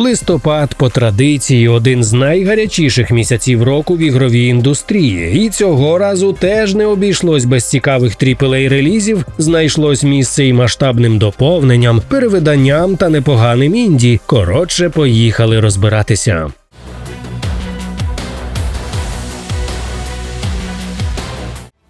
Листопад по традиції один з найгарячіших місяців року в ігровій індустрії, і цього разу теж не обійшлось без цікавих aaa релізів. Знайшлось місце і масштабним доповненням, перевиданням та непоганим інді. Коротше, поїхали розбиратися.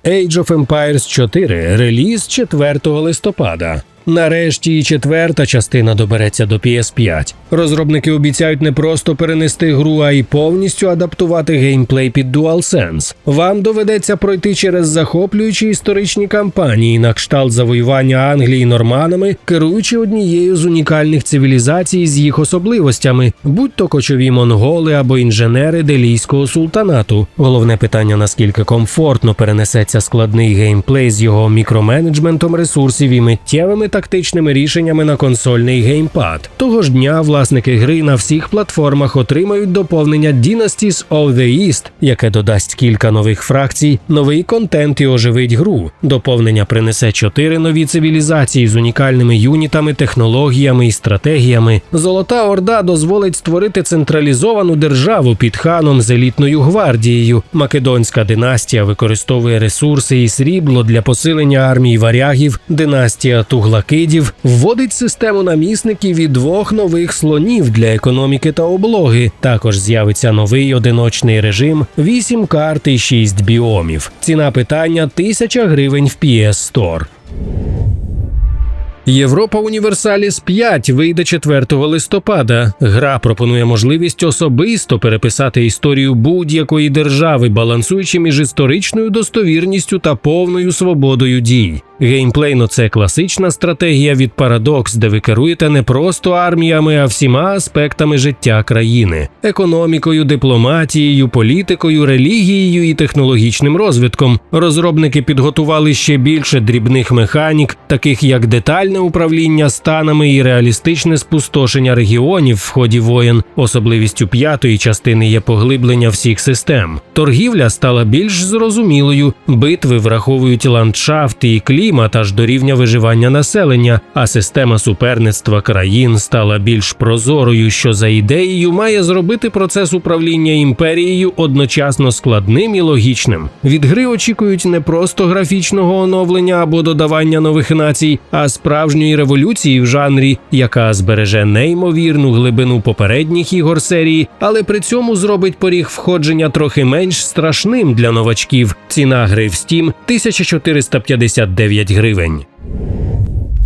Age of Empires 4 реліз 4 листопада. Нарешті і четверта частина добереться до PS5. Розробники обіцяють не просто перенести гру, а й повністю адаптувати геймплей під DualSense. Вам доведеться пройти через захоплюючі історичні кампанії на кшталт завоювання Англії норманами, керуючи однією з унікальних цивілізацій з їх особливостями, будь то кочові монголи або інженери делійського султанату. Головне питання наскільки комфортно перенесеться складний геймплей з його мікроменеджментом ресурсів і миттєвими тактичними рішеннями на консольний геймпад. Того ж дня власники гри на всіх платформах отримають доповнення Dynasties of the East, яке додасть кілька нових фракцій, новий контент і оживить гру. Доповнення принесе чотири нові цивілізації з унікальними юнітами, технологіями і стратегіями. Золота Орда дозволить створити централізовану державу під ханом з елітною гвардією. Македонська династія використовує ресурси і срібло для посилення армії варягів. Династія Туглакидів вводить систему намісників і двох нових слонів для економіки та облоги. Також з'явиться новий одиночний режим, 8 карт і 6 біомів. Ціна питання 1000 гривень в PS Store. Європа Універсаліс 5 вийде 4 листопада. Гра пропонує можливість особисто переписати історію будь-якої держави, балансуючи між історичною достовірністю та повною свободою дій. Геймплейно це класична стратегія від Paradox, де ви керуєте не просто арміями, а всіма аспектами життя країни: економікою, дипломатією, політикою, релігією і технологічним розвитком. Розробники підготували ще більше дрібних механік, таких як детальне управління станами і реалістичне спустошення регіонів в ході воєн. Особливістю п'ятої частини є поглиблення всіх систем. Торгівля стала більш зрозумілою, битви враховують ландшафт і клімат аж до рівня виживання населення, а система суперництва країн стала більш прозорою, що за ідеєю має зробити процес управління імперією одночасно складним і логічним. Від гри очікують не просто графічного оновлення або додавання нових націй, а справжньої революції в жанрі, яка збереже неймовірну глибину попередніх ігор серії, але при цьому зробить поріг входження трохи менш страшним для новачків. Ціна гри в Steam – 1459 гривень.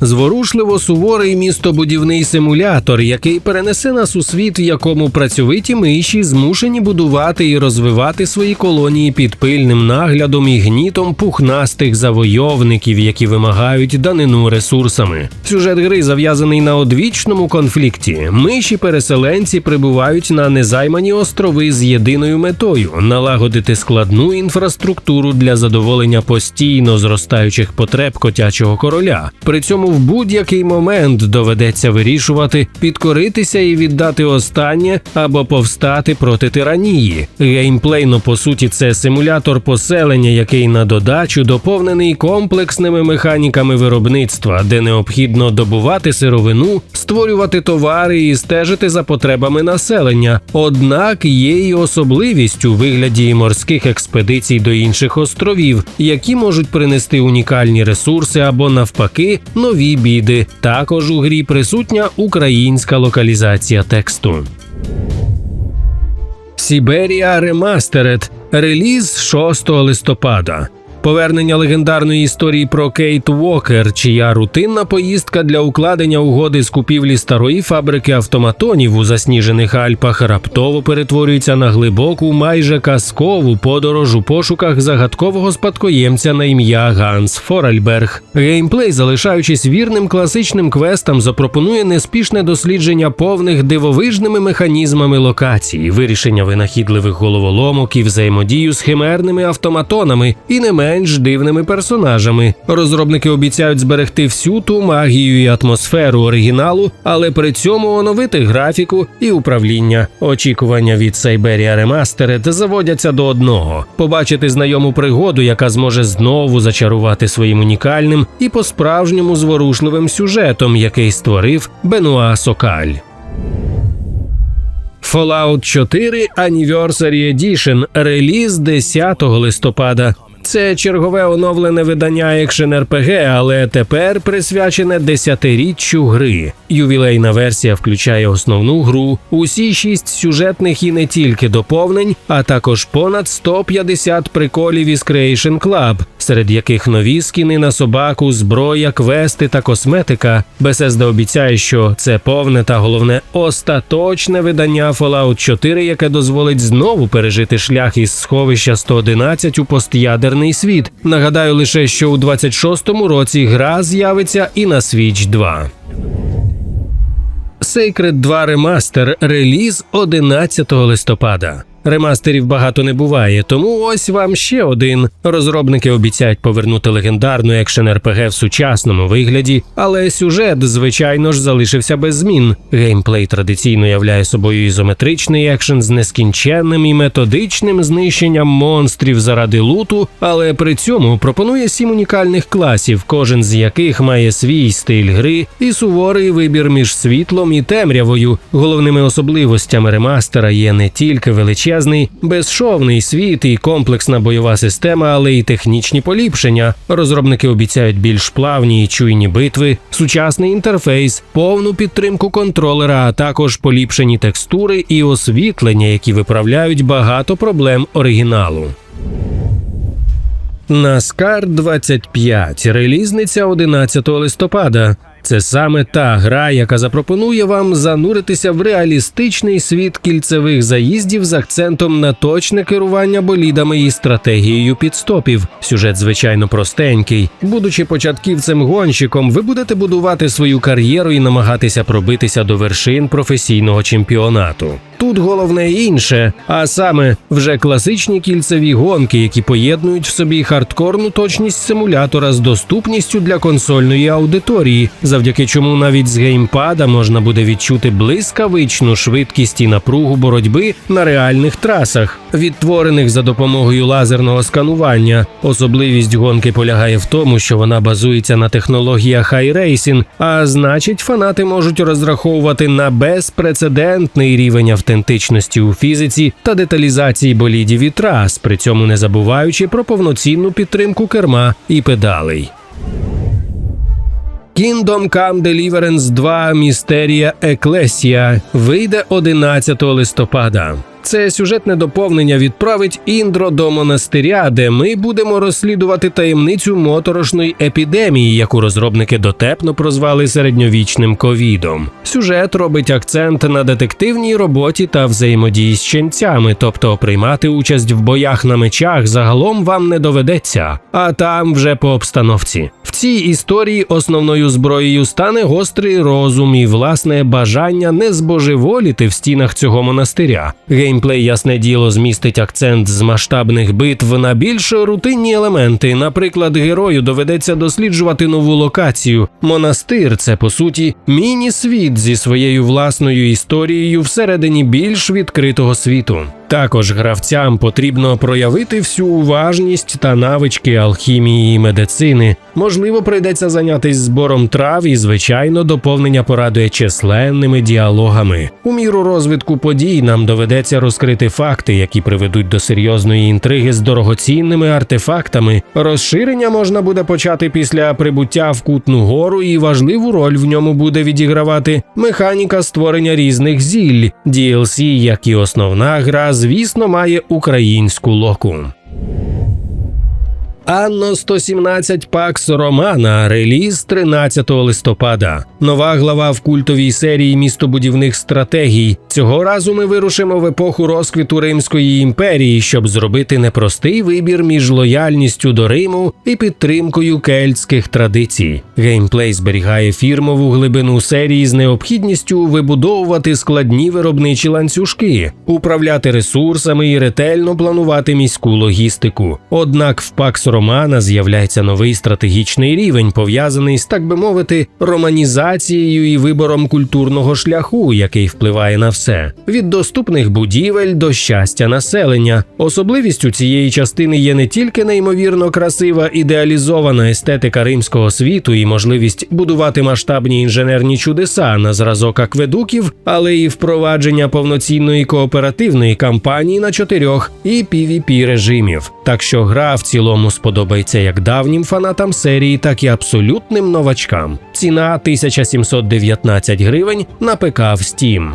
Зворушливо суворий містобудівний симулятор, який перенесе нас у світ, в якому працьовиті миші змушені будувати і розвивати свої колонії під пильним наглядом і гнітом пухнастих завойовників, які вимагають данину ресурсами. Сюжет гри зав'язаний на одвічному конфлікті. Миші переселенці прибувають на незаймані острови з єдиною метою налагодити складну інфраструктуру для задоволення постійно зростаючих потреб котячого короля. При цьому в будь-який момент доведеться вирішувати, підкоритися і віддати останнє або повстати проти тиранії. Геймплейно, по суті, це симулятор поселення, який на додачу доповнений комплексними механіками виробництва, де необхідно добувати сировину, створювати товари і стежити за потребами населення. Однак є й особливість у вигляді морських експедицій до інших островів, які можуть принести унікальні ресурси або навпаки нові біди. Також у грі присутня українська локалізація тексту. Сіберія Ремастеред. Реліз 6 листопада. Повернення легендарної історії про Кейт Уокер, чия рутинна поїздка для укладення угоди з купівлі старої фабрики автоматонів у засніжених Альпах раптово перетворюється на глибоку, майже казкову подорож у пошуках загадкового спадкоємця на ім'я Ганс Форельберг. Геймплей, залишаючись вірним класичним квестам, запропонує неспішне дослідження повних дивовижними механізмами локації, вирішення винахідливих головоломок і взаємодію з химерними автоматонами і не менш менш дивними персонажами. Розробники обіцяють зберегти всю ту магію і атмосферу оригіналу, але при цьому оновити графіку і управління. Очікування від Siberia Remastered заводяться до одного: побачити знайому пригоду, яка зможе знову зачарувати своїм унікальним і по-справжньому зворушливим сюжетом, який створив Бенуа Сокаль. Fallout 4 Anniversary Edition реліз 10 листопада. Це чергове оновлене видання екшен РПГ, але тепер присвячене десятиріччю гри. Ювілейна версія включає основну гру, усі шість сюжетних і не тільки доповнень, а також понад 150 приколів із Creation Club, серед яких нові скіни на собаку, зброя, квести та косметика. Bethesda обіцяє, що це повне та головне остаточне видання Fallout 4, яке дозволить знову пережити шлях із сховища 111 у постядерний світ. Нагадаю лише, що у 26-му році гра з'явиться і на Switch 2. Sacred 2 Remaster реліз 11 листопада. Ремастерів багато не буває, тому ось вам ще один. Розробники обіцяють повернути легендарну екшен РПГ в сучасному вигляді, але сюжет, звичайно ж, залишився без змін. Геймплей традиційно являє собою ізометричний екшен з нескінченним і методичним знищенням монстрів заради луту, але при цьому пропонує сім унікальних класів, кожен з яких має свій стиль гри і суворий вибір між світлом і темрявою. Головними особливостями ремастера є не тільки величезні величезний, безшовний світ і комплексна бойова система, але й технічні поліпшення. Розробники обіцяють більш плавні і чуйні битви, сучасний інтерфейс, повну підтримку контролера, а також поліпшені текстури і освітлення, які виправляють багато проблем оригіналу. NASCAR 25. релізниця 11 листопада. Це саме та гра, яка запропонує вам зануритися в реалістичний світ кільцевих заїздів з акцентом на точне керування болідами і стратегією підстопів. Сюжет, звичайно, простенький. Будучи початківцем гонщиком, ви будете будувати свою кар'єру і намагатися пробитися до вершин професійного чемпіонату. Тут головне інше, а саме вже класичні кільцеві гонки, які поєднують в собі хардкорну точність симулятора з доступністю для консольної аудиторії, завдяки чому навіть з геймпада можна буде відчути блискавичну швидкість і напругу боротьби на реальних трасах, відтворених за допомогою лазерного сканування. Особливість гонки полягає в тому, що вона базується на технологіях iRacing, а значить, фанати можуть розраховувати на безпрецедентний рівень автомобіля автентичності у фізиці та деталізації болідів і трас, при цьому не забуваючи про повноцінну підтримку керма і педалей. Kingdom Come Deliverance 2 Містерія Еклесія вийде 11 листопада. Це сюжетне доповнення відправить Індро до монастиря, де ми будемо розслідувати таємницю моторошної епідемії, яку розробники дотепно прозвали середньовічним ковідом. Сюжет робить акцент на детективній роботі та взаємодії з ченцями, тобто приймати участь в боях на мечах загалом вам не доведеться, а там вже по обстановці. В цій історії основною зброєю стане гострий розум і власне бажання не збожеволіти в стінах цього монастиря. Гейм Геймплей, ясне діло, змістить акцент з масштабних битв на більш рутинні елементи. Наприклад, герою доведеться досліджувати нову локацію. Монастир це по суті міні-світ зі своєю власною історією всередині більш відкритого світу. Також гравцям потрібно проявити всю уважність та навички алхімії і медицини. Можливо, прийдеться зайнятися збором трав і, звичайно, доповнення порадує численними діалогами. У міру розвитку подій нам доведеться розкрити факти, які приведуть до серйозної інтриги з дорогоцінними артефактами. Розширення можна буде почати після прибуття в Кутну гору, і важливу роль в ньому буде відігравати механіка створення різних зіль. DLC, як і основна гра, звісно, має українську локу. Анно 117 Пакс Романа, реліз 13 листопада. Нова глава в культовій серії містобудівних стратегій. Цього разу ми вирушимо в епоху розквіту Римської імперії, щоб зробити непростий вибір між лояльністю до Риму і підтримкою кельтських традицій. Геймплей зберігає фірмову глибину серії з необхідністю вибудовувати складні виробничі ланцюжки, управляти ресурсами і ретельно планувати міську логістику. Однак в Пакс Романа з'являється новий стратегічний рівень, пов'язаний з, так би мовити, романізацією і вибором культурного шляху, який впливає на все від доступних будівель до щастя населення. Особливістю цієї частини є не тільки неймовірно красива ідеалізована естетика римського світу і можливість будувати масштабні інженерні чудеса на зразок акведуків, але і впровадження повноцінної кооперативної кампанії на чотирьох і PvP режимів. Так що гра в цілому сподобається як давнім фанатам серії, так і абсолютним новачкам. Ціна 1719 гривень на ПК в Steam.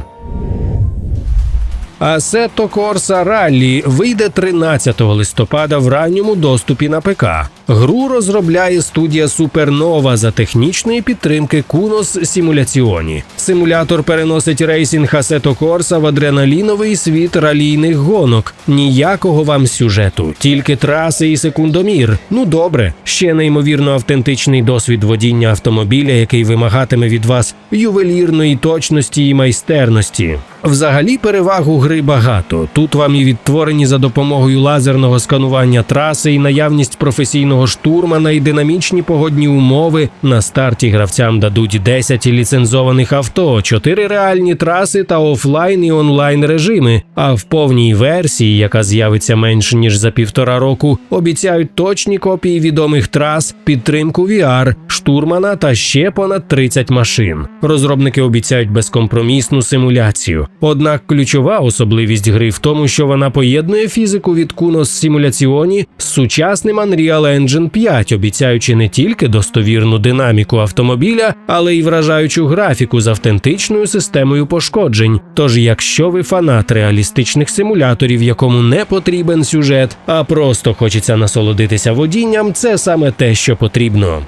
Асето Corsa Rally вийде 13 листопада в ранньому доступі на ПК. Гру розробляє студія Supernova за технічної підтримки Kunos Simulazioni. Симулятор переносить рейсінг Assetto Corsa в адреналіновий світ ралійних гонок. Ніякого вам сюжету, тільки траси і секундомір. Ну добре, ще неймовірно автентичний досвід водіння автомобіля, який вимагатиме від вас ювелірної точності і майстерності. Взагалі перевагу гри багато. Тут вам і відтворені за допомогою лазерного сканування траси, і наявність професійного штурмана, і динамічні погодні умови. На старті гравцям дадуть 10 ліцензованих авто, 4 реальні траси та офлайн і онлайн режими. А в повній версії, яка з'явиться менш ніж за півтора року, обіцяють точні копії відомих трас, підтримку VR, штурмана та ще понад 30 машин. Розробники обіцяють безкомпромісну симуляцію. Однак ключова особливість гри в тому, що вона поєднує фізику від Kunos Simulazioni з сучасним Unreal Engine 5, обіцяючи не тільки достовірну динаміку автомобіля, але й вражаючу графіку з автентичною системою пошкоджень. Тож, якщо ви фанат реалістичних симуляторів, якому не потрібен сюжет, а просто хочеться насолодитися водінням, це саме те, що потрібно.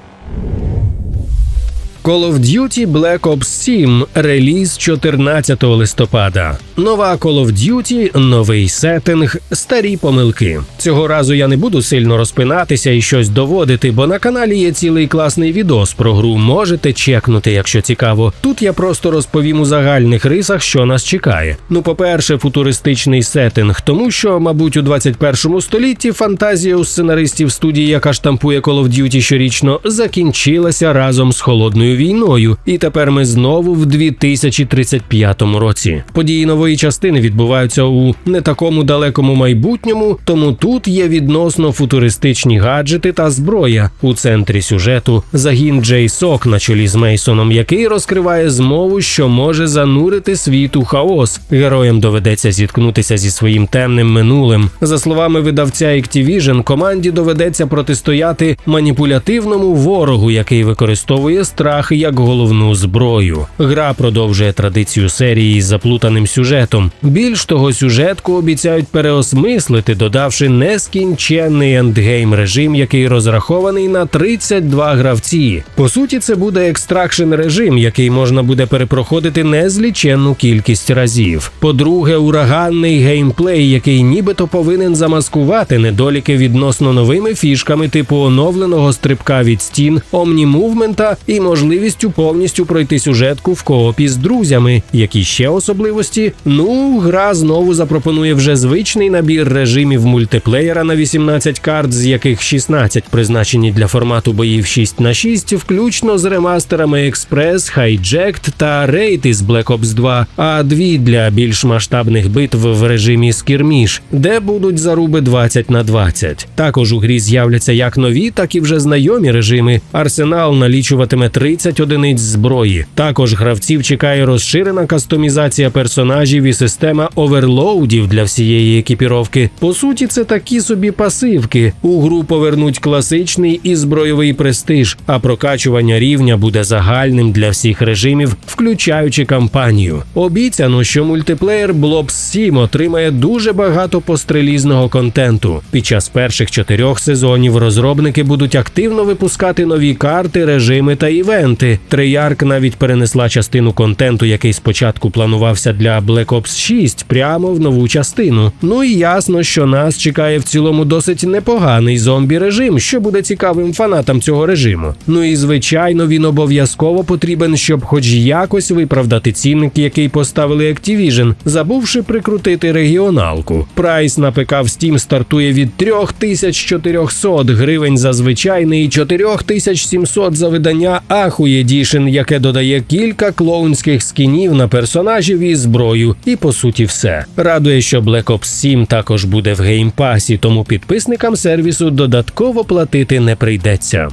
Call of Duty Black Ops 7 реліз 14 листопада. Нова Call of Duty, новий сеттинг, старі помилки. Цього разу я не буду сильно розпинатися і щось доводити, бо на каналі є цілий класний відос про гру. Можете чекнути, якщо цікаво. Тут я просто розповім у загальних рисах, що нас чекає. Ну, по-перше, футуристичний сеттинг, тому що, мабуть, у 21 столітті фантазія у сценаристів студії, яка штампує Call of Duty щорічно, закінчилася разом з холодною війною, і тепер ми знову в 2035 році. Події нової частини відбуваються у не такому далекому майбутньому, тому тут є відносно футуристичні гаджети та зброя. У центрі сюжету загін Джей Сок на чолі з Мейсоном, який розкриває змову, що може занурити світ у хаос. Героям доведеться зіткнутися зі своїм темним минулим. За словами видавця Activision, команді доведеться протистояти маніпулятивному ворогу, який використовує страх як головну зброю. Гра продовжує традицію серії з заплутаним сюжетом. Більш того, сюжетку обіцяють переосмислити, додавши нескінченний ендгейм режим, який розрахований на 32 гравці. По суті, це буде екстракшн режим, який можна буде перепроходити незліченну кількість разів. По-друге, ураганний геймплей, який нібито повинен замаскувати недоліки відносно новими фішками, типу оновленого стрибка від стін, омнімувмента і можливо можливістю повністю пройти сюжетку в коопі з друзями. Які ще особливості? Ну, гра знову запропонує вже звичний набір режимів мультиплеєра на 18 карт, з яких 16 призначені для формату боїв 6 на 6, включно з ремастерами Експрес, Hijacked та Raid із Black Ops 2, а дві для більш масштабних битв в режимі Скірміш, де будуть заруби 20 на 20. Також у грі з'являться як нові, так і вже знайомі режими. Арсенал налічуватиме 30 одиниць зброї. Також гравців чекає розширена кастомізація персонажів і система оверлоудів для всієї екіпіровки. По суті, це такі собі пасивки. У гру повернуть класичний і збройовий престиж, а прокачування рівня буде загальним для всіх режимів, включаючи кампанію. Обіцяно, що мультиплеєр Blobs 7 отримає дуже багато пострелізного контенту. Під час перших чотирьох сезонів розробники будуть активно випускати нові карти, режими та івенти. Treyarch навіть перенесла частину контенту, який спочатку планувався для Black Ops 6, прямо в нову частину. Ну і ясно, що нас чекає в цілому досить непоганий зомбі режим, що буде цікавим фанатам цього режиму. Ну і звичайно, він обов'язково потрібен, щоб хоч якось виправдати цінник, який поставили Activision, забувши прикрутити регіоналку. Прайс на ПК в Steam стартує від 3400 гривень за звичайний і 4700 за видання Ахуй Дішин, яке додає кілька клоунських скінів на персонажів і зброю. І по суті, все. Радує, що Black Ops 7 також буде в геймпасі, тому підписникам сервісу додатково платити не прийдеться.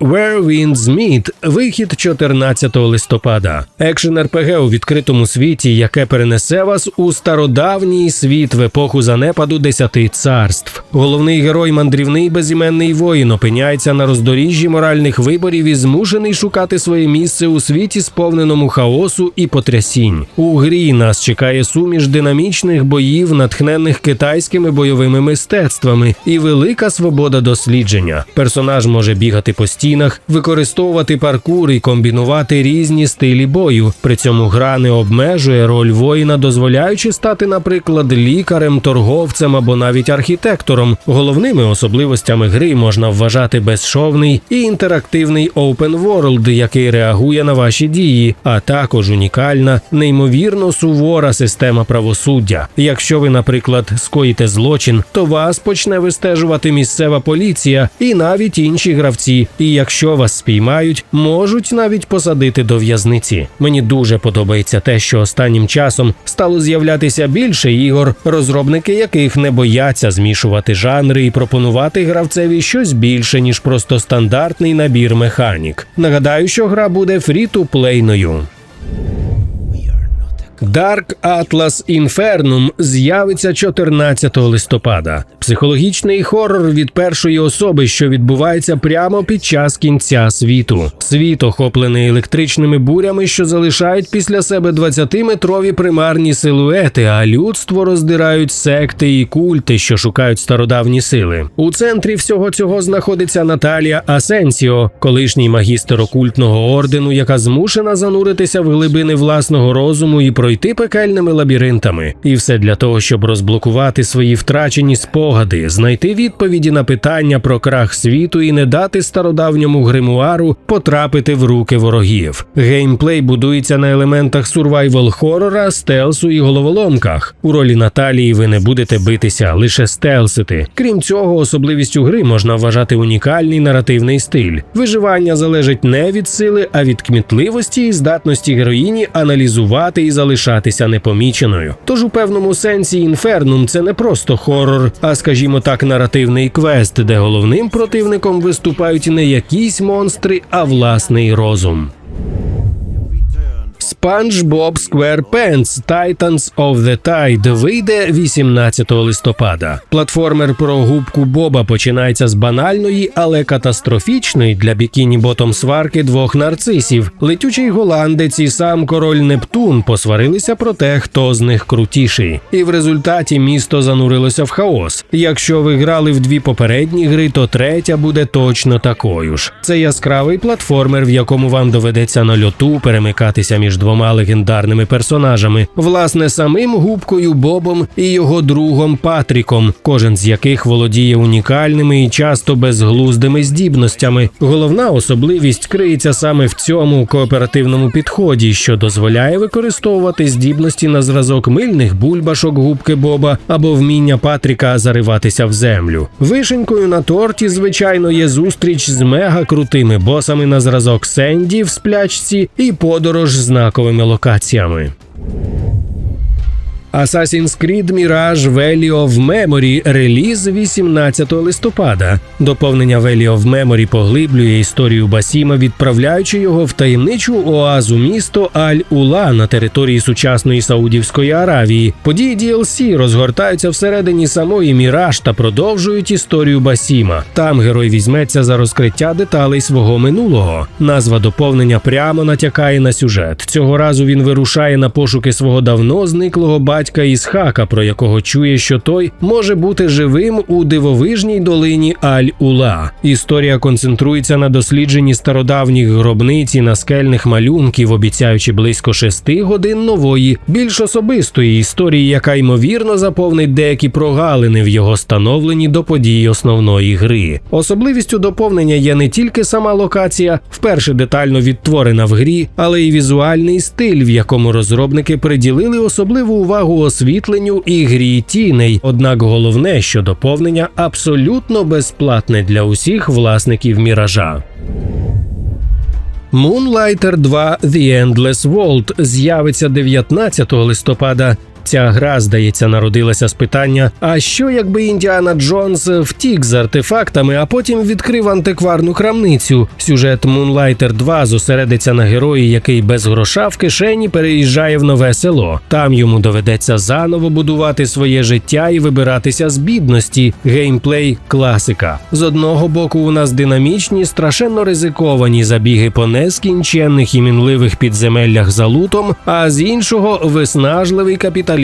Where Winds Meet – вихід 14 листопада. Екшен РПГ у відкритому світі, яке перенесе вас у стародавній світ в епоху занепаду десяти царств. Головний герой, мандрівний безіменний воїн, опиняється на роздоріжжі моральних виборів і змушений шукати своє місце у світі, сповненому хаосу і потрясінь. У грі нас чекає суміш динамічних боїв, натхнених китайськими бойовими мистецтвами, і велика свобода дослідження. Персонаж може бігати по стінах, використовувати паркур і комбінувати різні стилі бою. При цьому гра не обмежує роль воїна, дозволяючи стати, наприклад, лікарем, торговцем або навіть архітектором. Головними особливостями гри можна вважати безшовний і інтерактивний open world, який реагує на ваші дії, а також унікальна, неймовірно сувора система правосуддя. Якщо ви, наприклад, скоїте злочин, то вас почне вистежувати місцева поліція і навіть інші гравці. І якщо вас спіймають, можуть навіть посадити до в'язниці. Мені дуже подобається те, що останнім часом стало з'являтися більше ігор, розробники яких не бояться змішувати жанри і пропонувати гравцеві щось більше ніж просто стандартний набір механік. Нагадаю, що гра буде фрі-ту-плейною. Dark Atlas Infernum з'явиться 14 листопада. Психологічний хорор від першої особи, що відбувається прямо під час кінця світу. Світ охоплений електричними бурями, що залишають після себе 20-метрові примарні силуети, а людство роздирають секти і культи, що шукають стародавні сили. У центрі всього цього знаходиться Наталія Асенсіо, колишній магістр окультного ордену, яка змушена зануритися в глибини власного розуму і пройти пекельними лабіринтами, і все для того, щоб розблокувати свої втрачені спогади, знайти відповіді на питання про крах світу і не дати стародавньому гримуару потрапити в руки ворогів. Геймплей будується на елементах сурвайвал хорора, стелсу і головоломках. У ролі Наталії ви не будете битися, лише стелсити. Крім цього, особливістю гри можна вважати унікальний наративний стиль. Виживання залежить не від сили, а від кмітливості і здатності героїні аналізувати і залишатися непоміченою. Тож у певному сенсі інфернум це не просто хорор, а скажімо так, наративний квест, де головним противником виступають не якісь монстри, а власний розум. SpongeBob SquarePants Titans of the Tide вийде 18 листопада. Платформер про губку Боба починається з банальної, але катастрофічної для бікіні ботом сварки двох нарцисів. Летючий голландець і сам король Нептун посварилися про те, хто з них крутіший. І в результаті місто занурилося в хаос. Якщо ви грали в дві попередні гри, то третя буде точно такою ж. Це яскравий платформер, в якому вам доведеться на льоту перемикатися між двома двома легендарними персонажами, власне, самим губкою Бобом і його другом Патріком, кожен з яких володіє унікальними і часто безглуздими здібностями. Головна особливість криється саме в цьому кооперативному підході, що дозволяє використовувати здібності на зразок мильних бульбашок губки Боба або вміння Патріка зариватися в землю. Вишенькою на торті, звичайно, є зустріч з мега крутими босами на зразок Сенді в сплячці і подорож знаковими локаціями. Assassin's Creed Mirage Valley of Memory реліз 18 листопада. Доповнення Valley of Memory поглиблює історію Басіма, відправляючи його в таємничу оазу місто Аль-Ула на території сучасної Саудівської Аравії. Події DLC розгортаються всередині самої Міраж та продовжують історію Басіма. Там герой візьметься за розкриття деталей свого минулого. Назва доповнення прямо натякає на сюжет. Цього разу він вирушає на пошуки свого давно зниклого батька Ісхака, про якого чує, що той може бути живим у дивовижній долині Аль-Ула. Історія концентрується на дослідженні стародавніх гробниць і наскельних малюнків, обіцяючи близько шести годин нової, більш особистої історії, яка ймовірно заповнить деякі прогалини в його становленні до подій основної гри. Особливістю доповнення є не тільки сама локація, вперше детально відтворена в грі, але й візуальний стиль, в якому розробники приділили особливу увагу освітленню і грі тіней. Однак головне, що доповнення абсолютно безплатне для усіх власників міража. Moonlighter 2 The Endless World з'явиться 19 листопада. Ця гра, здається, народилася з питання: а що якби Індіана Джонс втік з артефактами, а потім відкрив антикварну крамницю? Сюжет Moonlighter 2 зосередиться на герої, який без гроша в кишені переїжджає в нове село. Там йому доведеться заново будувати своє життя і вибиратися з бідності. Геймплей класика. З одного боку, у нас динамічні, страшенно ризиковані забіги по нескінченних і мінливих підземеллях за лутом, а з іншого виснажливий капіталізм,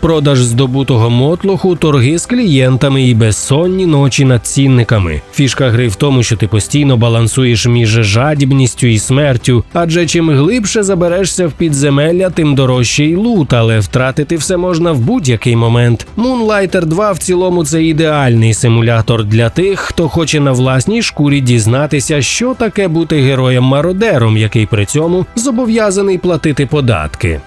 продаж здобутого мотлоху, торги з клієнтами і безсонні ночі над цінниками. Фішка гри в тому, що ти постійно балансуєш між жадібністю і смертю, адже чим глибше заберешся в підземелля, тим дорожчий лут, але втратити все можна в будь-який момент. Moonlighter 2 в цілому це ідеальний симулятор для тих, хто хоче на власній шкурі дізнатися, що таке бути героєм-мародером, який при цьому зобов'язаний платити податки.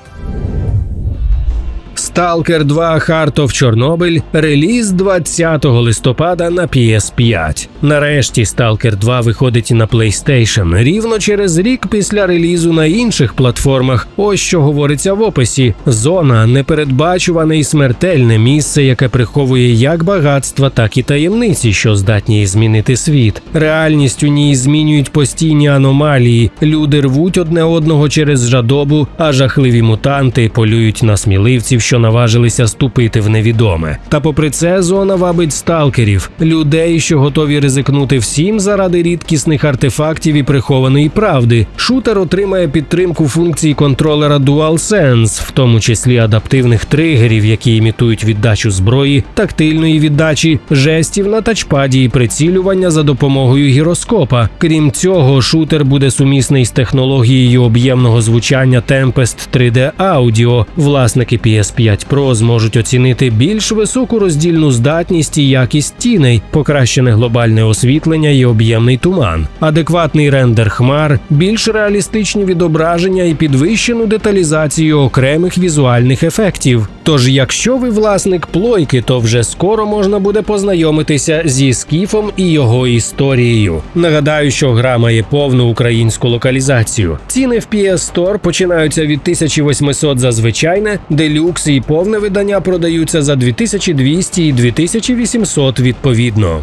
Stalker 2 Heart of Чорнобиль реліз 20 листопада на PS5. Нарешті Stalker 2 виходить на PlayStation рівно через рік після релізу на інших платформах. Ось що говориться в описі: зона непередбачуване і смертельне місце, яке приховує як багатства, так і таємниці, що здатні змінити світ. Реальність у ній змінюють постійні аномалії. Люди рвуть одне одного через жадобу, а жахливі мутанти полюють на сміливців, що наважилися ступити в невідоме. Та попри це, зона вабить сталкерів, людей, що готові ризикнути всім заради рідкісних артефактів і прихованої правди. Шутер отримає підтримку функцій контролера DualSense, в тому числі адаптивних тригерів, які імітують віддачу зброї, тактильної віддачі, жестів на тачпаді і прицілювання за допомогою гіроскопа. Крім цього, шутер буде сумісний з технологією об'ємного звучання Tempest 3D Audio. Власники PS5 Pro зможуть оцінити більш високу роздільну здатність і якість тіней, покращене глобальне освітлення і об'ємний туман, адекватний рендер хмар, більш реалістичні відображення і підвищену деталізацію окремих візуальних ефектів. Тож, якщо ви власник плойки, то вже скоро можна буде познайомитися зі скіфом і його історією. Нагадаю, що гра має повну українську локалізацію. Ціни в PS Store починаються від 1800 за звичайне, делюкс і повне видання продаються за 2200 і 2800 відповідно.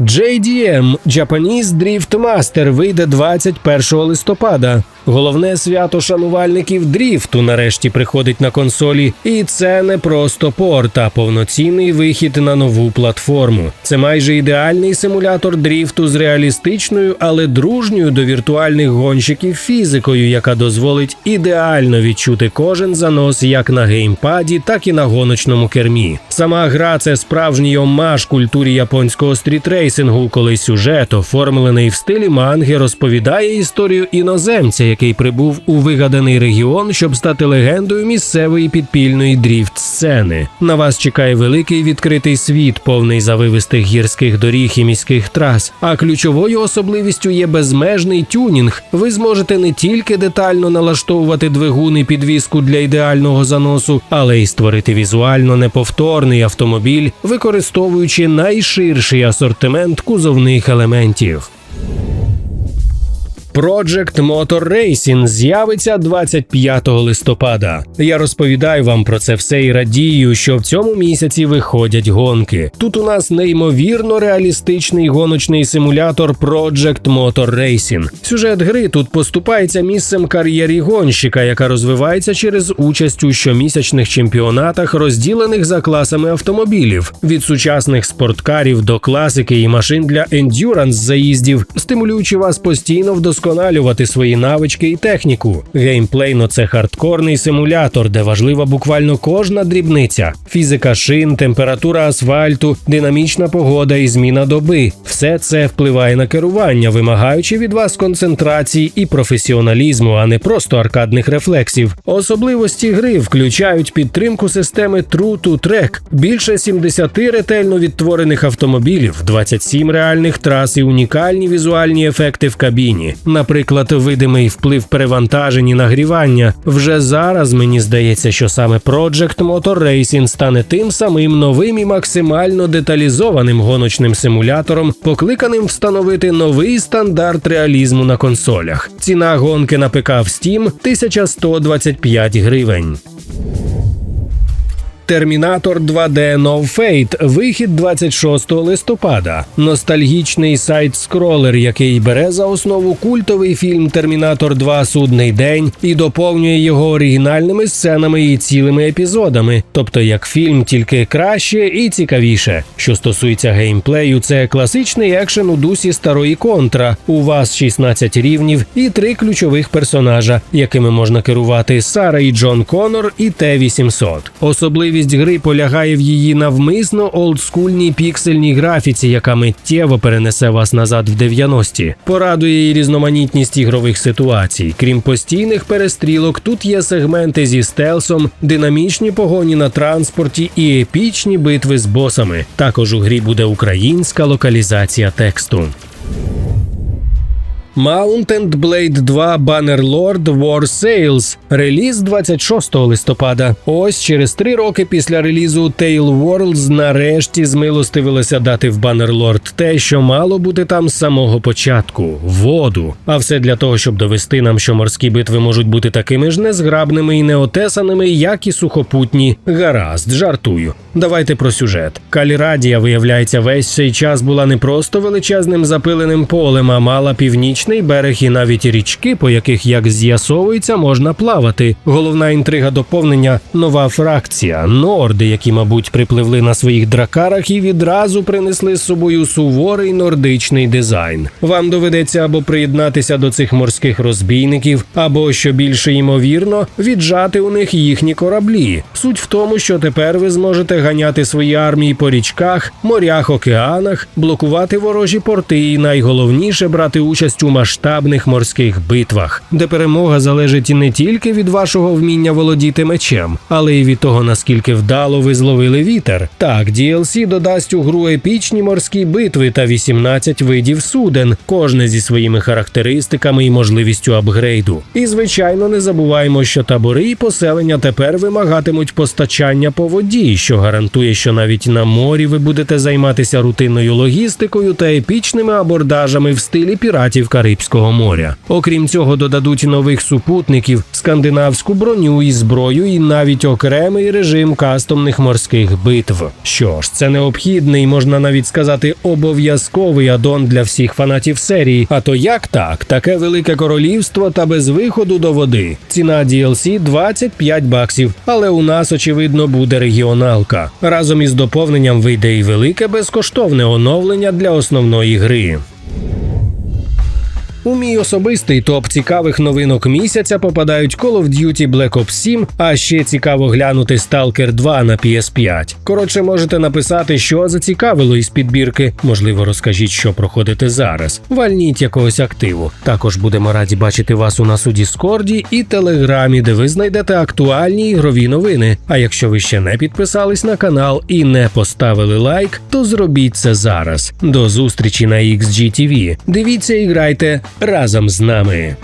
JDM Japanese Drift Master вийде 21 листопада. Головне свято шанувальників дріфту нарешті приходить на консолі, і це не просто порт, а повноцінний вихід на нову платформу. Це майже ідеальний симулятор дріфту з реалістичною, але дружньою до віртуальних гонщиків фізикою, яка дозволить ідеально відчути кожен занос як на геймпаді, так і на гоночному кермі. Сама гра це справжній омаж культурі японського стрітрейсингу, коли сюжет, оформлений в стилі манги, розповідає історію іноземця який прибув у вигаданий регіон, щоб стати легендою місцевої підпільної дріфт сцени. На вас чекає великий відкритий світ, повний завивистих гірських доріг і міських трас. А ключовою особливістю є безмежний тюнінг. Ви зможете не тільки детально налаштовувати двигун і підвіску для ідеального заносу, але й створити візуально неповторний автомобіль, використовуючи найширший асортимент кузовних елементів. Project Motor Racing з'явиться 25 листопада. Я розповідаю вам про це все і радію, що в цьому місяці виходять гонки. Тут у нас неймовірно реалістичний гоночний симулятор Project Motor Racing. Сюжет гри тут поступається місцем кар'єрі гонщика, яка розвивається через участь у щомісячних чемпіонатах, розділених за класами автомобілів від сучасних спорткарів до класики і машин для ендюранс заїздів, стимулюючи вас постійно вдосконалювати вдосконалювати свої навички і техніку. Геймплейно це хардкорний симулятор, де важлива буквально кожна дрібниця: фізика шин, температура асфальту, динамічна погода і зміна доби. Все це впливає на керування, вимагаючи від вас концентрації і професіоналізму, а не просто аркадних рефлексів. Особливості гри включають підтримку системи True to Track, більше 70 ретельно відтворених автомобілів, 27 реальних трас і унікальні візуальні ефекти в кабіні наприклад, видимий вплив перевантажень і нагрівання. Вже зараз мені здається, що саме Project Motor Racing стане тим самим новим і максимально деталізованим гоночним симулятором, покликаним встановити новий стандарт реалізму на консолях. Ціна гонки на ПК в Steam – 1125 гривень. Термінатор 2D No Fate, вихід 26 листопада. Ностальгічний сайт-скролер, який бере за основу культовий фільм Термінатор 2 Судний день і доповнює його оригінальними сценами і цілими епізодами, тобто як фільм, тільки краще і цікавіше. Що стосується геймплею, це класичний екшен у дусі старої контра. У вас 16 рівнів і три ключових персонажа, якими можна керувати Сара і Джон Конор і Т-800. Особливість Особливість гри полягає в її навмисно олдскульній піксельній графіці, яка миттєво перенесе вас назад в 90-ті. Порадує і різноманітність ігрових ситуацій. Крім постійних перестрілок, тут є сегменти зі стелсом, динамічні погоні на транспорті і епічні битви з босами. Також у грі буде українська локалізація тексту. Mountain Blade 2 Bannerlord War Sales. Реліз 26 листопада. Ось через три роки після релізу Tale Worlds нарешті змилостивилося дати в Bannerlord те, що мало бути там з самого початку воду. А все для того, щоб довести нам, що морські битви можуть бути такими ж незграбними і неотесаними, як і сухопутні. Гаразд, жартую. Давайте про сюжет. Калірадія, виявляється, весь цей час була не просто величезним запиленим полем, а мала північ північний берег і навіть річки, по яких, як з'ясовується, можна плавати. Головна інтрига доповнення нова фракція норди, які, мабуть, припливли на своїх дракарах і відразу принесли з собою суворий нордичний дизайн. Вам доведеться або приєднатися до цих морських розбійників, або що більше ймовірно, віджати у них їхні кораблі. Суть в тому, що тепер ви зможете ганяти свої армії по річках, морях, океанах, блокувати ворожі порти, і найголовніше брати участь у масштабних морських битвах, де перемога залежить не тільки від вашого вміння володіти мечем, але й від того, наскільки вдало ви зловили вітер. Так, DLC додасть у гру епічні морські битви та 18 видів суден, кожне зі своїми характеристиками і можливістю апгрейду. І звичайно, не забуваємо, що табори і поселення тепер вимагатимуть постачання по воді, що гарантує, що навіть на морі ви будете займатися рутинною логістикою та епічними абордажами в стилі піратів Карибського моря. Окрім цього, додадуть нових супутників, скандинавську броню і зброю, і навіть окремий режим кастомних морських битв. Що ж, це необхідний, можна навіть сказати, обов'язковий адон для всіх фанатів серії. А то як так? Таке велике королівство та без виходу до води. Ціна DLC 25 баксів, але у нас очевидно буде регіоналка. Разом із доповненням вийде і велике безкоштовне оновлення для основної гри. У мій особистий топ цікавих новинок місяця попадають Call of Duty Black Ops 7, а ще цікаво глянути Stalker 2 на PS5. Коротше, можете написати, що зацікавило із підбірки. Можливо, розкажіть, що проходите зараз. Вальніть якогось активу. Також будемо раді бачити вас у нас у Діскорді і Телеграмі, де ви знайдете актуальні ігрові новини. А якщо ви ще не підписались на канал і не поставили лайк, то зробіть це зараз. До зустрічі на XGTV. Дивіться і грайте разом з нами.